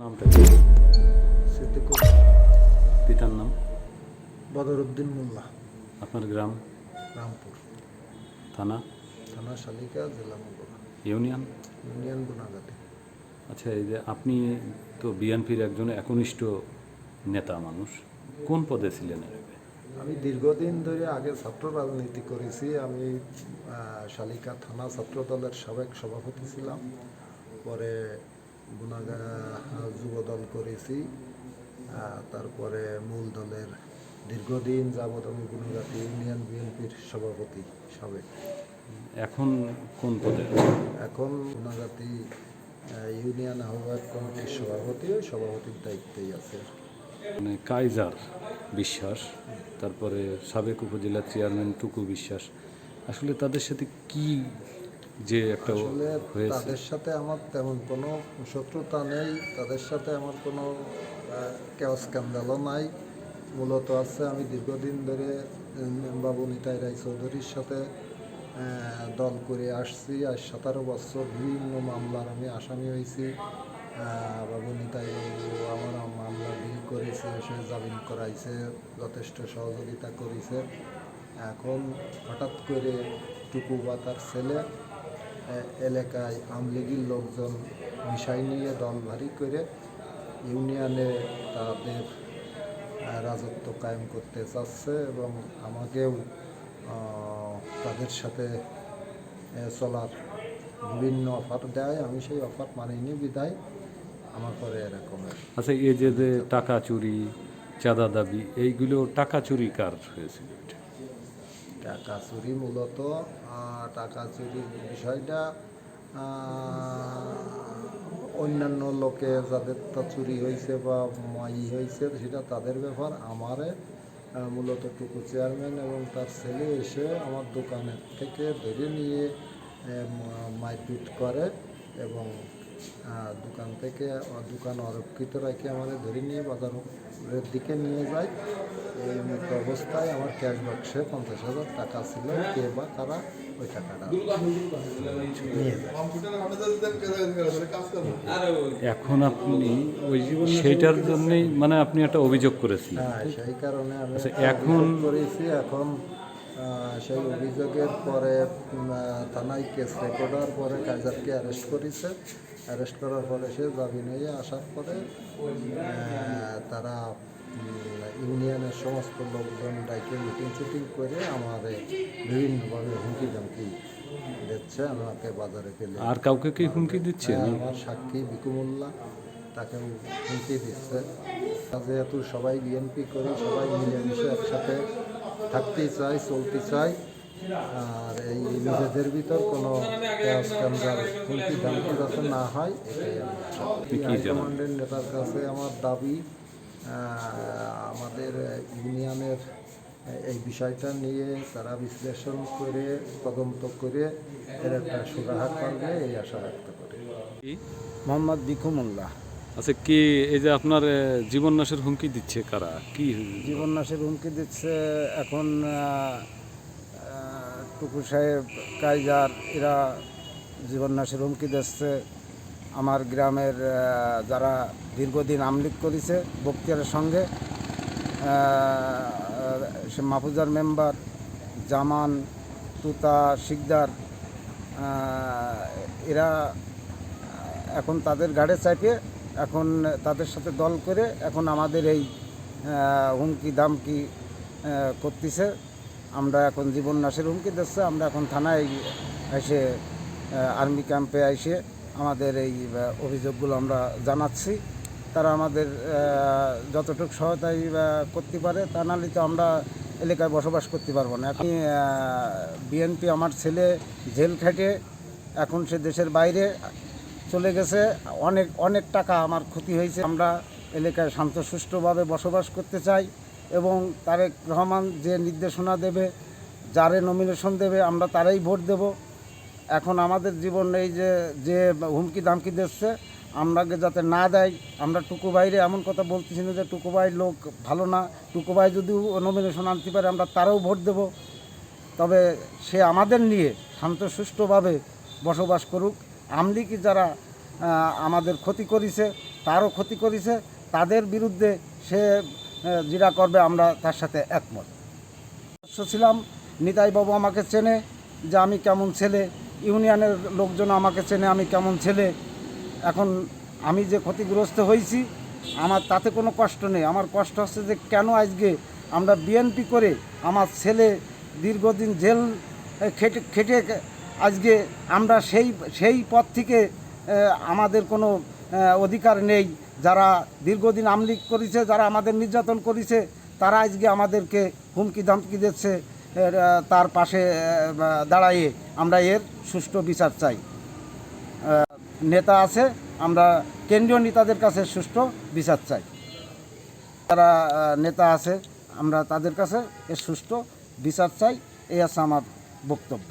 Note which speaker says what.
Speaker 1: নামটা কি?
Speaker 2: সিদ্দিকুর।
Speaker 1: পিতার নাম?
Speaker 2: বদরুদ্দিন মোল্লা।
Speaker 1: আপনার গ্রাম?
Speaker 2: রামপুর।
Speaker 1: থানা?
Speaker 2: থানা শালিকা জেলা মোগরা
Speaker 1: ইউনিয়ন?
Speaker 2: ইউনিয়ন গুনাগাটি।
Speaker 1: আচ্ছা এই যে আপনি তো বিএনপির একজন একনিষ্ঠ নেতা মানুষ কোন পদে ছিলেন
Speaker 2: আমি দীর্ঘদিন ধরে আগে ছাত্র রাজনীতি করেছি। আমি শালিকা থানা ছাত্র দলের সাবেক সভাপতি ছিলাম। পরে গুনাগা যুব করেছি তারপরে মূল দলের দীর্ঘদিন যাবৎ আমি গুনাগাটি ইউনিয়ন বিএনপির সভাপতি সাবেক
Speaker 1: এখন কোন পদে?
Speaker 2: এখন গুনাগাতি আহ, ইউনিয়ন আহ্বায়ক কমিটির সভাপতি ও সভাপতির দায়িত্বেই আছে।
Speaker 1: মানে কাইজার বিশ্বাস তারপরে সাবেক উপজেলা চেয়ারম্যান টুকু বিশ্বাস। আসলে তাদের সাথে কি যে একটা
Speaker 2: তাদের সাথে আমার তেমন কোনো শত্রুতা নেই তাদের সাথে আমার কোনো স্ক্যান্ডালও নাই। মূলত আছে আমি দীর্ঘদিন ধরে বাবু নিতাই রায় চৌধুরীর সাথে দল করে আসছি। আজ সতেরো বছর বিভিন্ন মামলার আমি আসামি হয়েছি। বাবু নিতাই আমার মামলা ডিল করেছে সে জামিন করাইছে যথেষ্ট সহযোগিতা করেছে। এখন হঠাৎ করে টুকু বা তার ছেলে এলাকায় আমলিগির লোকজন মিশাই নিয়ে দল ভারী করে ইউনিয়নে তাদের রাজত্ব কায়েম করতে চাচ্ছে এবং আমাকেও তাদের সাথে চলার বিভিন্ন অফার দেয় আমি সেই অফার মানিনি বিদায় আমার পরে এরকমের
Speaker 1: আচ্ছা এই যে টাকা চুরি, চাঁদা দাবি, এইগুলো টাকা চুরি কার হয়েছিল?
Speaker 2: টাকা চুরি মূলত টাকা চুরির বিষয়টা অন্যান্য লোকে যাদের তা চুরি হয়েছে বা মাই হয়েছে সেটা তাদের ব্যাপার। আমারে মূলত টুকু চেয়ারম্যান এবং তার ছেলে এসে আমার দোকানের থেকে ধরে নিয়ে মারপিট করে এবং দোকান থেকে দোকান অরক্ষিত রেখে আমাদের ধরে নিয়ে বাজারের দিকে নিয়ে যায়। এই মতো অবস্থায় আমার ক্যাশ বাক্সে পঞ্চাশ হাজার টাকা ছিল কে বা তারা ওই টাকাটা নিয়ে যায়।
Speaker 1: এখন আপনি ওই সেইটার জন্যই মানে আপনি একটা অভিযোগ করেছেন
Speaker 2: হ্যাঁ সেই কারণে আমি
Speaker 1: আচ্ছা, এখন-
Speaker 2: করেছি এখন সেই অভিযোগের পরে থানায় কেস রেকর্ডার পরে কাইজারকে অ্যারেস্ট করেছে। অ্যারেস্ট করার পরে সে জামিন হয়ে আসার পরে তারা ইউনিয়নের সমস্ত লোকজন ডাইকে মিটিং চিটিং করে আমার বিভিন্নভাবে হুমকি ধমকি দিচ্ছে আমাকে বাজারে পেলে
Speaker 1: আর কাউকে কি হুমকি দিচ্ছে?
Speaker 2: হ্যাঁ, আমার সাক্ষী বিকুমুল্লাহ তাকেও হুমকি দিচ্ছে। যেহেতু সবাই বিএনপি করে সবাই মিলেমিশে একসাথে থাকতে চাই চলতে চাই আর এই নিজেদের ভিতর কোনো হুমকি ধামকি যাতে না হয় এটাই আমি আশা করি।
Speaker 1: আপনি কি জানান?
Speaker 2: হাইকমান্ডের নেতার কাছে আমার দাবি আমাদের ইউনিয়নের এই বিষয়টা নিয়ে তারা বিশ্লেষণ করে তদন্ত করে এর একটা সুরাহা করবে এই আশা ব্যক্ত করি
Speaker 1: কি?
Speaker 3: মোহাম্মদ বিকুমুল্লাহ
Speaker 1: আচ্ছা কি এই যে আপনার জীবন নাশের হুমকি দিচ্ছে কারা? কি
Speaker 3: জীবন নাশের হুমকি দিচ্ছে এখন টুকু সাহেব কাইজার এরা জীবন নাশের হুমকি দিচ্ছে। আমার গ্রামের যারা দীর্ঘদিন আমলিক করেছে বক্তিয়ারের সঙ্গে সে মাহফুজার মেম্বার, জামান, তুতা, শিকদার এরা এখন তাদের গাড়ে চাপিয়ে এখন তাদের সাথে দল করে এখন আমাদের এই হুমকি দামকি করতেছে। আমরা এখন জীবন নাশের হুমকি দিচ্ছে। আমরা এখন থানায় এসে আর্মি ক্যাম্পে এসে আমাদের এই অভিযোগগুলো আমরা জানাচ্ছি। তারা আমাদের যতটুকু সহায়তাই করতে পারে তা নাহলে তো আমরা এলাকায় বসবাস করতে পারব না। এখন বিএনপি আমার ছেলে জেল খেটে। এখন সে দেশের বাইরে। চলে গেছে। অনেক অনেক টাকা আমার ক্ষতি হয়েছে। আমরা এলাকায় শান্ত, সুষ্ঠুভাবে বসবাস করতে চাই এবং তারেক রহমান যে নির্দেশনা দেবে, যারে নমিনেশন দেবে, আমরা তারাই ভোট দেব। এখন আমাদের জীবন এই যে যে হুমকি দামকি দিচ্ছে, আমরাকে যাতে না দেয়, আমরা টুকু বাইরে এমন কথা বলতেছি না যে টুকু ভাই লোক ভালো না। টুকু ভাই যদি নমিনেশন আনতে পারে, আমরা তারাও ভোট দেব। তবে সে আমাদের নিয়ে শান্ত, সুষ্ঠুভাবে বসবাস করুক। আমলিকি যারা আমাদের ক্ষতি করেছে, তারও ক্ষতি করেছে, তাদের বিরুদ্ধে সে যেটা করবে, আমরা তার সাথে একমত। ছিলাম নিতাই বাবু আমাকে চেনে যে আমি কেমন ছেলে, ইউনিয়নের লোকজন আমাকে চেনে আমি কেমন ছেলে। এখন আমি যে ক্ষতিগ্রস্ত হয়েছি, আমার তাতে কোনো কষ্ট নেই। আমার কষ্ট হচ্ছে যে কেন আজকে আমরা বিএনপি করে আমার ছেলে দীর্ঘদিন জেল খেটে খেটে আজকে আমরা সেই সেই পথ থেকে আমাদের কোনো অধিকার নেই। যারা দীর্ঘদিন আমলিক করেছে, যারা আমাদের নির্যাতন করেছে, তারা আজকে আমাদেরকে হুমকি ধামকি দিচ্ছে তার পাশে দাঁড়াইয়ে। আমরা এর সুষ্ঠু বিচার চাই। নেতা আছে, আমরা কেন্দ্রীয় নেতাদের কাছে সুষ্ঠু বিচার চাই। যারা নেতা আছে, আমরা তাদের কাছে এর সুষ্ঠু বিচার চাই। এই আছে আমার বক্তব্য।